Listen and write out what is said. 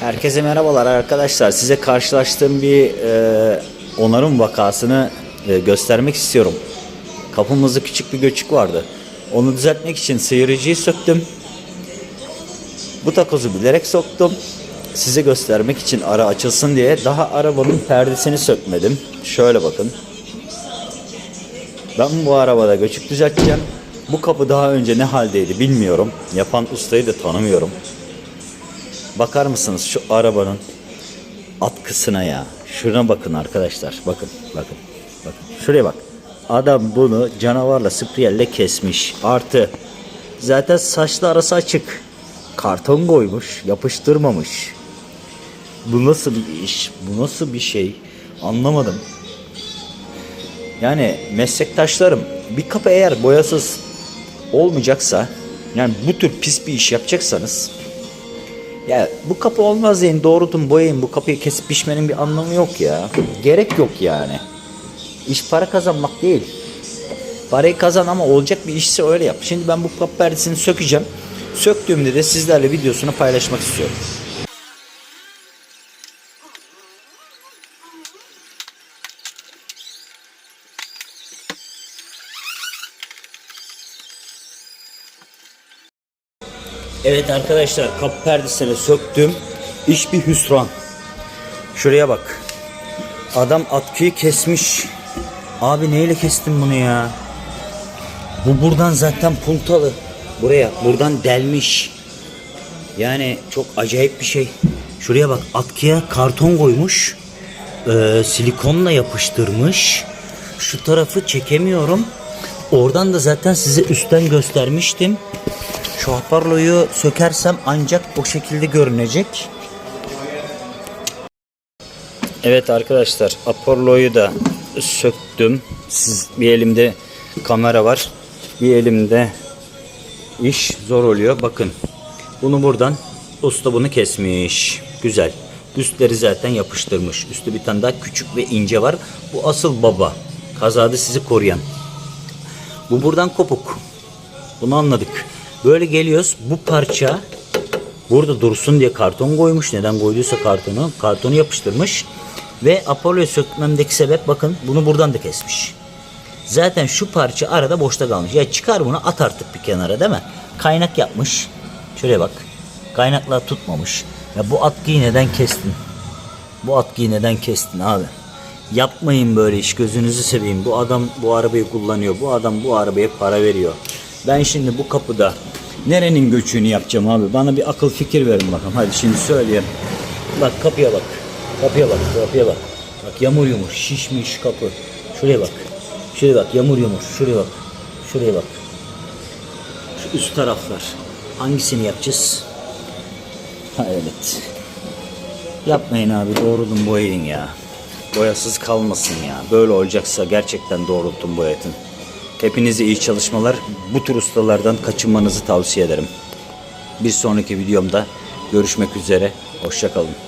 Herkese merhabalar arkadaşlar. Size karşılaştığım bir e, onarım vakasını e, göstermek istiyorum. Kapımızda küçük bir göçük vardı. Onu düzeltmek için sıyırıcıyı söktüm. Bu takozu bilerek soktum. Size göstermek için ara açılsın diye daha arabanın perdesini sökmedim. Şöyle bakın. Ben bu arabada göçük düzelteceğim. Bu kapı daha önce ne haldeydi bilmiyorum. Yapan ustayı da tanımıyorum. Bakar mısınız şu arabanın atkısına ya? Şuna bakın arkadaşlar. Bakın, bakın, bakın. Şuraya bak. Adam bunu canavarla spriyelle kesmiş. Artı zaten saçlı arası açık. Karton koymuş, yapıştırmamış. Bu nasıl bir iş? Bu nasıl bir şey? Anlamadım. Yani meslektaşlarım bir kapı eğer boyasız olmayacaksa yani bu tür pis bir iş yapacaksanız ya bu kapı olmaz deyin doğrultun boyayın bu kapıyı kesip biçmenin bir anlamı yok ya. Gerek yok yani. İş para kazanmak değil. Parayı kazan ama olacak bir işse öyle yap. Şimdi ben bu kapı perdesini sökeceğim. Söktüğümde de sizlerle videosunu paylaşmak istiyorum. Evet arkadaşlar kapı perdesini söktüm. İş bir hüsran. Şuraya bak. Adam atkıyı kesmiş. Abi neyle kestin bunu ya? Bu buradan zaten puntalı. Buraya buradan delmiş. Yani çok acayip bir şey. Şuraya bak atkıya karton koymuş. Ee, silikonla yapıştırmış. Şu tarafı çekemiyorum. Oradan da zaten size üstten göstermiştim. Şu hoparloyu sökersem ancak o şekilde görünecek. Evet arkadaşlar Apollo'yu da söktüm. Siz bir elimde kamera var. Bir elimde iş zor oluyor. Bakın. Bunu buradan usta bunu kesmiş. Güzel. Üstleri zaten yapıştırmış. Üstü bir tane daha küçük ve ince var. Bu asıl baba. Kazada sizi koruyan. Bu buradan kopuk. Bunu anladık. Böyle geliyoruz. Bu parça burada dursun diye karton koymuş. Neden koyduysa kartonu. Kartonu yapıştırmış. Ve Apollo'yu sökmemdeki sebep bakın bunu buradan da kesmiş. Zaten şu parça arada boşta kalmış. Ya çıkar bunu at artık bir kenara değil mi? Kaynak yapmış. Şuraya bak. Kaynaklar tutmamış. Ya bu atkıyı neden kestin? Bu atkıyı neden kestin abi? Yapmayın böyle iş gözünüzü seveyim. Bu adam bu arabayı kullanıyor. Bu adam bu arabaya para veriyor. Ben şimdi bu kapıda nerenin göçüğünü yapacağım abi? Bana bir akıl fikir verin bakalım. Hadi şimdi söyleyeyim. Bak kapıya bak. Kapıya bak. Kapıya bak. Bak yamur yumur. Şişmiş kapı. Şuraya bak. Şuraya bak. Yamur yumur. Şuraya bak. Şuraya bak. Şu üst taraflar. Hangisini yapacağız? Ha evet. Yapmayın abi doğrulun boyayın ya. Boyasız kalmasın ya. Böyle olacaksa gerçekten doğrultun boyatın. Hepinize iyi çalışmalar. Bu tür ustalardan kaçınmanızı tavsiye ederim. Bir sonraki videomda görüşmek üzere. Hoşçakalın.